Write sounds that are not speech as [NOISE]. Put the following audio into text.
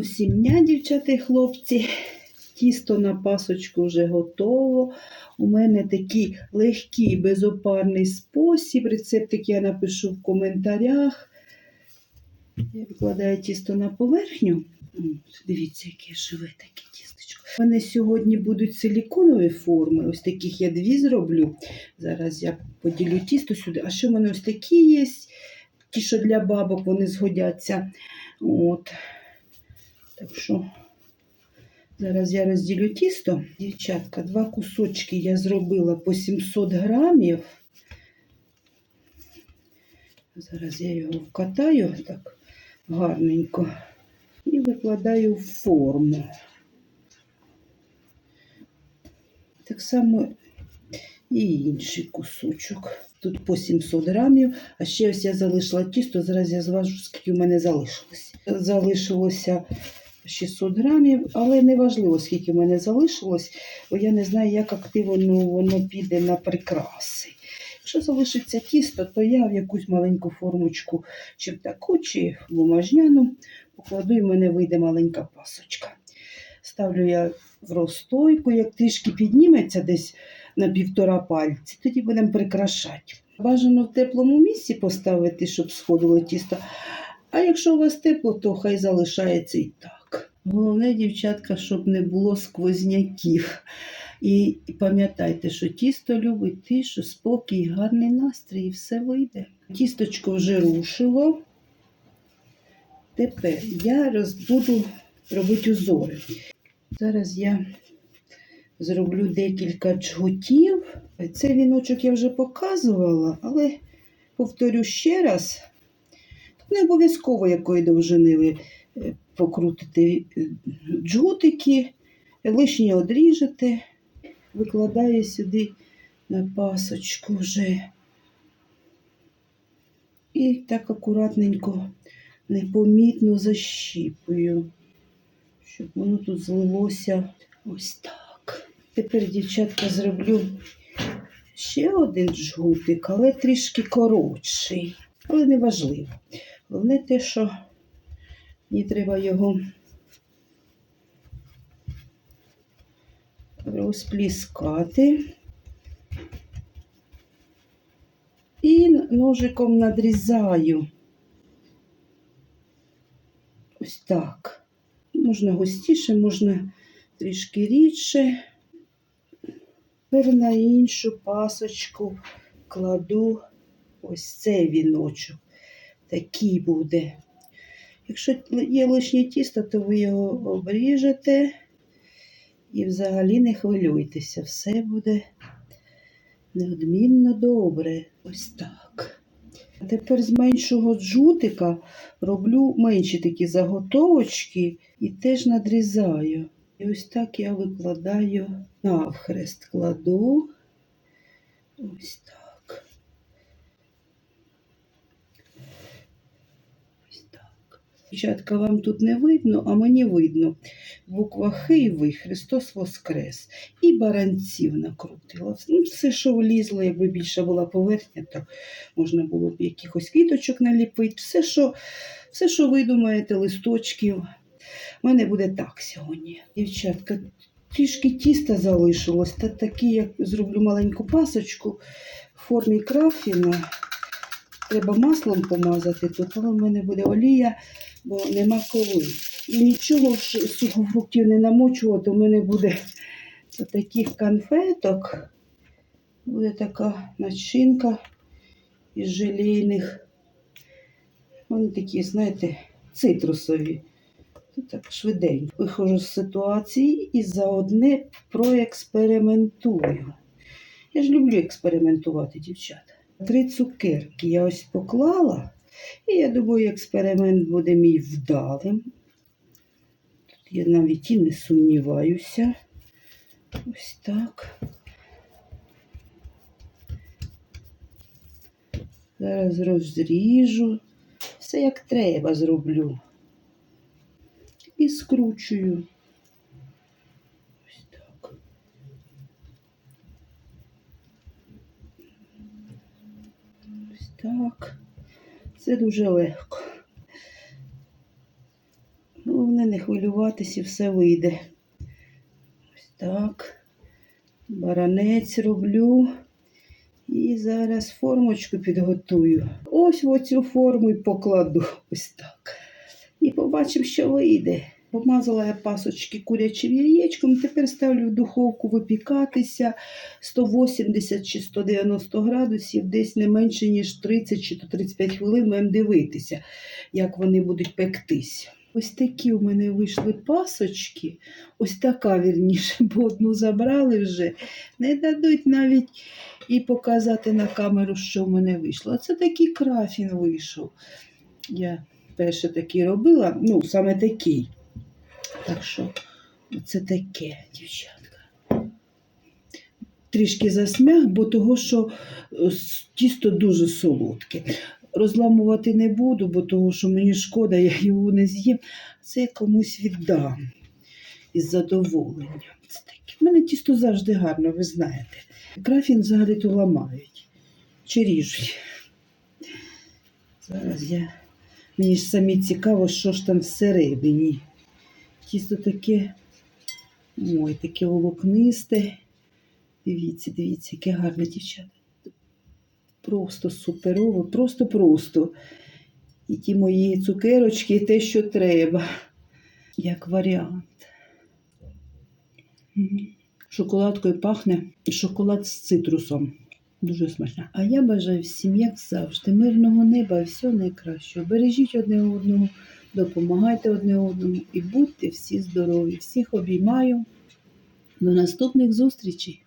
Всім дівчата і хлопці. Тісто на пасочку вже готово. У мене такий легкий, безопарний спосіб. Рецептик я напишу в коментарях. Я викладаю тісто на поверхню. Дивіться, яке живе таке тістечко. У мене сьогодні будуть силіконові форми. Ось таких я дві зроблю. Зараз я поділю тісто сюди. А що в мене ось такі є? Ті, що для бабок, вони згодяться. От. Так що зараз я розділю тісто. Дівчатка, два кусочки я зробила по 700 грамів. Зараз я його вкатаю так гарненько і викладаю в форму. Так само і інший кусочок. Тут по 700 грамів. А ще ось я залишила тісто. Зараз я зважу, скільки в мене залишилось. Залишилося 600 грамів, але не важливо, скільки в мене залишилось, бо я не знаю, як активно воно піде на прикраси. Якщо залишиться тісто, то я в якусь маленьку формочку, чи в таку, чи в бумажняну, покладу і в мене вийде маленька пасочка. Ставлю я в розстойку, як трішки підніметься десь на півтора пальці, тоді будемо прикрашати. Бажано в теплому місці поставити, щоб сходило тісто. А якщо у вас тепло, то хай залишається і так. Головне, дівчатка, щоб не було сквозняків. І пам'ятайте, що тісто любить тишу, спокій, гарний настрій, і все вийде. Тісточко вже рушило. Тепер я роз- буду робити узори. Зараз я зроблю декілька джгутів. Цей віночок я вже показувала, але повторю ще раз. Тут не обов'язково якої довжини ви покрутите е, лишнє одріжете, викладаю сюди на пасочку вже. І так акуратненько, непомітно защіпую, щоб воно тут злилося ось так. Тепер, дівчатка, зроблю ще один джгутик, але трішки коротший. Але не важливо. Головне те, що мені треба його розпліскати. І ножиком надрізаю. Ось так. Можна густіше, можна трішки рідше. Тепер на іншу пасочку кладу ось цей віночок. Такий буде. Якщо є лишнє тісто, то ви його обріжете і взагалі не хвилюйтеся. Все буде неодмінно добре. Ось так. А тепер з меншого джутика роблю менші такі заготовочки і теж надрізаю. І ось так я викладаю навхрест кладу. Ось так. Ось так. Дівчатка, вам тут не видно, а мені видно. Буква Х і Христос Воскрес. І баранців накрутила. Ну, все, що влізло, якби більша була поверхня, то можна було б якихось квіточок наліпити. Все, що, все, що ви думаєте, листочків. У мене буде так сьогодні. Дівчатка, трішки тіста залишилось. Та такі, як зроблю маленьку пасочку в формі крафіна. Треба маслом помазати тут, але в мене буде олія, бо нема коли. І нічого сухофруктів не намочувати, у мене буде [LAUGHS] таких конфеток. Буде така начинка із желейних. Вони такі, знаєте, цитрусові. Тут так швиденько. Виходжу з ситуації і заодне проекспериментую. Я ж люблю експериментувати, дівчата. Три цукерки я ось поклала, і я думаю, експеримент буде мій вдалим. Тут я навіть і не сумніваюся. Ось так. Зараз розріжу. Все як треба зроблю. І скручую. Ось так. Ось так. Це дуже легко. Головне не хвилюватись і все вийде. Ось так. Баранець роблю. І зараз формочку підготую. Ось в оцю форму і покладу. Ось так. І побачимо, що вийде. Помазала я пасочки курячим яєчком, тепер ставлю в духовку випікатися 180 чи 190 градусів, десь не менше, ніж 30 чи 35 хвилин маємо дивитися, як вони будуть пектись. Ось такі у мене вийшли пасочки, ось така вірніше, бо одну забрали вже. Не дадуть навіть і показати на камеру, що в мене вийшло. А це такий крафін вийшов. Я перше такий робила, ну, саме такий. Так що, це таке, дівчатка. Трішки засмяг, бо того, що е, тісто дуже солодке. Розламувати не буду, бо того, що мені шкода, я його не з'їм. Це я комусь віддам із задоволенням. Це таке. У мене тісто завжди гарно, ви знаєте. Крафін взагалі то ламають чи ріжуть. Зараз я. Мені ж самі цікаво, що ж там всередині. Тісто таке, ой, таке волокнисте. Дивіться, дивіться, яке гарне дівчата. Просто суперово, просто-просто. І ті мої цукерочки, і те, що треба, як варіант. Шоколадкою пахне шоколад з цитрусом. Дуже смачно. А я бажаю всім, як завжди, мирного неба і всього найкращого. Бережіть одне одного, допомагайте одне одному і будьте всі здорові. Всіх обіймаю. До наступних зустрічей!